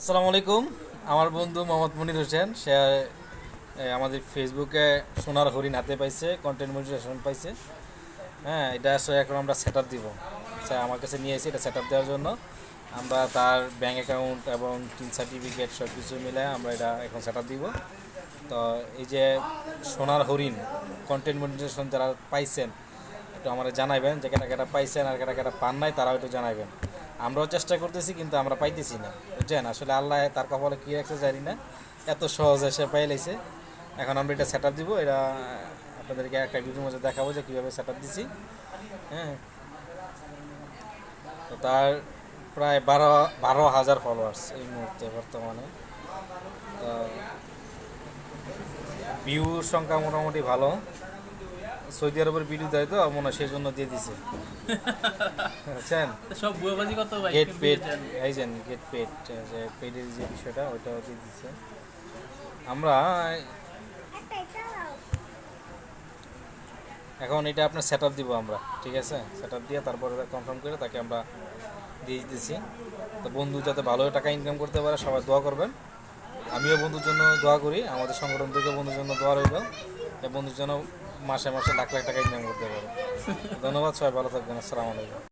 আসসালামু আলাইকুম। আমার বন্ধু মোহাম্মদ মনির হোসেন, সে আমাদের ফেসবুকে সোনার হরিণ হাতে পাইছে কন্টেন্ট মনিটাইজেশন পাইছে। হ্যাঁ এটা আসলে এখন আমরা সেট আপ দিব। স্যার আমার কাছে নিয়ে এসে এটা সেট আপ দেওয়ার জন্য। আমরা তার ব্যাঙ্ক অ্যাকাউন্ট এবং টিন সার্টিফিকেট সব কিছু মিলে আমরা এটা এখন সেট আপ দিব। তো এই যে সোনার হরিণ কন্টেন্ট মনিটাইজেশন যারা পাইছেন, একটু আমরা জানাবেন যে কেটা কেটা পাইছেন আর কেটা কেটা পান নাই তারাও একটু জানাবেন আমরাও চেষ্টা করতেছি, কিন্তু আমরা পাইতেছি না। বুঝছেন? আসলে আল্লাহ তার কপালে কী রাখছে জানি না। এত সহজে সে পাই লাইছে। এখন আমরা এটা সেট আপ দিব। এটা আপনাদেরকে একটা ভিডিওর মধ্যে দেখাবো যে কীভাবে সেট আপ দিছি। হ্যাঁ। তো তার প্রায় বারো বারো হাজার ফলোয়ার্স এই মুহূর্তে বর্তমানে। ভিউর সংখ্যা মোটামুটি ভালো। সৌদি আরবের ভিডিও দেয় তো মনে সেই জন্য দিয়ে দিছে। বুঝছেন? সব বুয়াবাজি কত ভাই? গেট পেড এই যে গেট পেড যে পেডের যে বিষয়টা ওইটাও দিয়ে দিচ্ছে আমরা এখন এটা আপনার সেট আপ দিব আমরা ঠিক আছে? সেট আপ দিয়ে তারপরে কনফার্ম করে তাকে আমরা দিয়ে দিতেছি তো বন্ধু যাতে ভালো টাকা ইনকাম করতে পারে সবাই দোয়া করবেন। আমিও বন্ধুর জন্য দোয়া করি আমাদের সংগঠন থেকে বন্ধুর জন্য দোয়া রইল। বন্ধুর জন্য মাসে মাসে লাখ লাখ টাকা ইনকাম করতে পারে। ধন্যবাদ সবাই ভালো থাকবেন আসসালামু আলাইকুম।